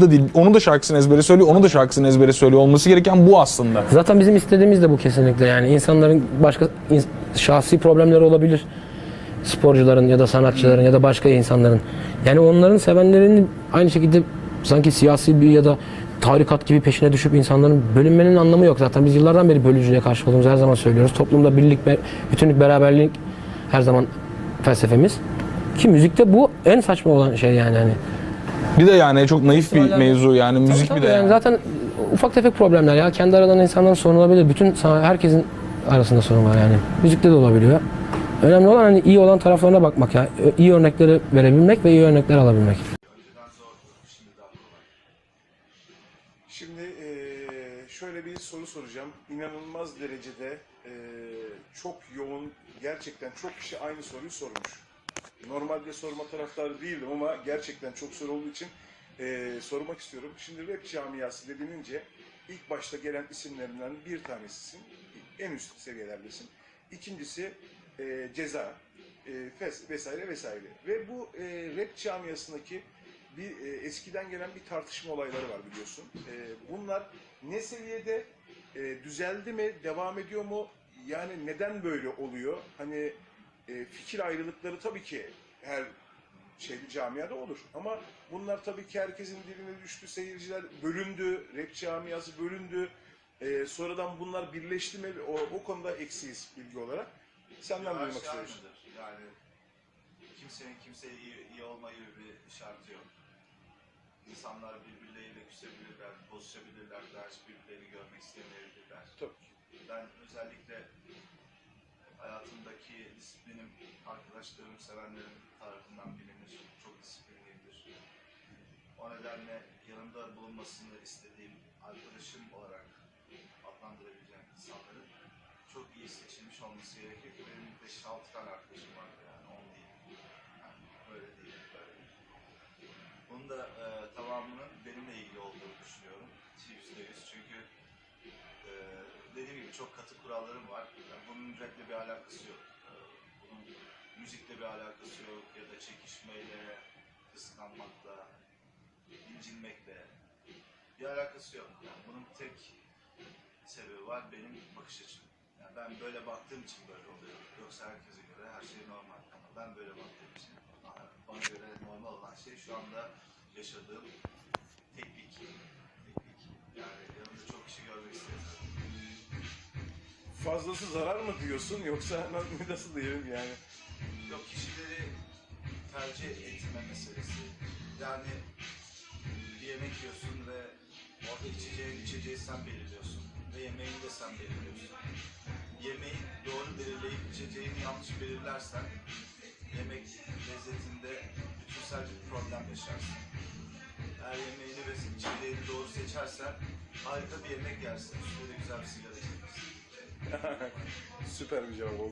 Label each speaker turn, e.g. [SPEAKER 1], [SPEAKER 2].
[SPEAKER 1] da değil. Onu da şarkısını ezbere söylüyor, onu da şarkısını ezbere söylüyor. Olması gereken bu aslında.
[SPEAKER 2] Zaten bizim istediğimiz de bu kesinlikle yani insanların başka ins- şahsi problemleri olabilir. Sporcuların ya da sanatçıların ya da başka insanların. Yani onların sevenlerinin aynı şekilde sanki siyasi bir ya da tarikat gibi peşine düşüp insanların bölünmenin anlamı yok zaten. Biz yıllardan beri bölücülüğe karşı olduğumuzu her zaman söylüyoruz. Toplumda birlik, be- bütünlük, beraberlik her zaman felsefemiz. Ki müzikte bu en saçma olan şey yani. hani.
[SPEAKER 1] Bir de yani çok naif bir
[SPEAKER 2] Festivaller-
[SPEAKER 1] mevzu yani müzik
[SPEAKER 2] Tabii
[SPEAKER 1] bir de
[SPEAKER 2] yani
[SPEAKER 1] yani.
[SPEAKER 2] zaten ufak tefek problemler ya. Kendi aralarında insanların sorunu olabilir. Bütün sana- herkesin arasında sorun var yani. Müzikte de olabiliyor. Önemli olan hani iyi olan taraflarına bakmak ya. Ö- İyi örnekleri verebilmek ve iyi örnekler alabilmek.
[SPEAKER 3] Şimdi eee, şöyle bir soru soracağım. İnanılmaz derecede eee, çok yoğun, gerçekten çok kişi aynı soruyu sormuş. Normalde sorma taraftarı değildim ama gerçekten çok soru olduğu için eee, sormak istiyorum. Şimdi rap camiası dediğince ilk başta gelen isimlerinden bir tanesisin. En üst seviyelerdesin. İkincisi eee, ceza, eee, fes vesaire vesaire. Ve bu eee, rap camiasındaki bir e, eskiden gelen bir tartışma olayları var biliyorsun. E, bunlar ne seviyede e, düzeldi mi, devam ediyor mu? Yani neden böyle oluyor? Hani e, fikir ayrılıkları tabii ki her şeyli camiada olur. Ama bunlar tabii ki herkesin diline düştü. Seyirciler bölündü, rap camiası bölündü. E, sonradan bunlar birleşti mi? O, o konuda eksiyiz bilgi olarak. Senden duymak
[SPEAKER 4] aynıdır. Yani kimsenin kimseye iyi, iyi olma gibi bir şartı yok. İnsanlar birbirleriyle küsebilirler, bozuşabilirler, ders birbirlerini görmek istemeyebilirler.
[SPEAKER 3] Tabii.
[SPEAKER 4] Ben özellikle hayatımdaki disiplinim, arkadaşlarım, sevenlerim tarafından bilinir. Çok disiplinliyimdir. O nedenle yanımda bulunmasını istediğim arkadaşım olarak adlandırabileceğim insanların çok iyi seçilmiş olması gerekir ki benim 5-6 tane arkadaşım var yani 10 değil. Yani böyle değil. Böyle. Bunun da e, tamamının benimle ilgili olduğunu düşünüyorum. Yüzde yüz çünkü çok katı kurallarım var. Yani bunun raple bir alakası yok. E, bunun müzikle bir alakası yok ya da çekişmeyle, kıskanmakla, incinmekle bir alakası yok. Yani bunun tek sebebi var benim bakış açım. Yani ben böyle baktığım için böyle oluyor. Yoksa herkese göre her şey normal. Ama ben böyle baktığım için bana göre normal olan şey şu anda yaşadığım
[SPEAKER 3] Fazlası zarar mı diyorsun yoksa na- nasıl diyelim yani?
[SPEAKER 4] Yok kişileri tercih etme meselesi. Yani bir yemek yiyorsun ve orada içeceğin içeceği sen belirliyorsun. Ve yemeğini de sen belirliyorsun. Yemeği doğru belirleyip içeceğini yanlış belirlersen yemek lezzetinde bütünsel bir problem yaşarsın. Eğer yemeğini ve içeceğini doğru seçersen harika bir yemek yersin. Üstüne de güzel bir sigara içersin.
[SPEAKER 3] Super Giro.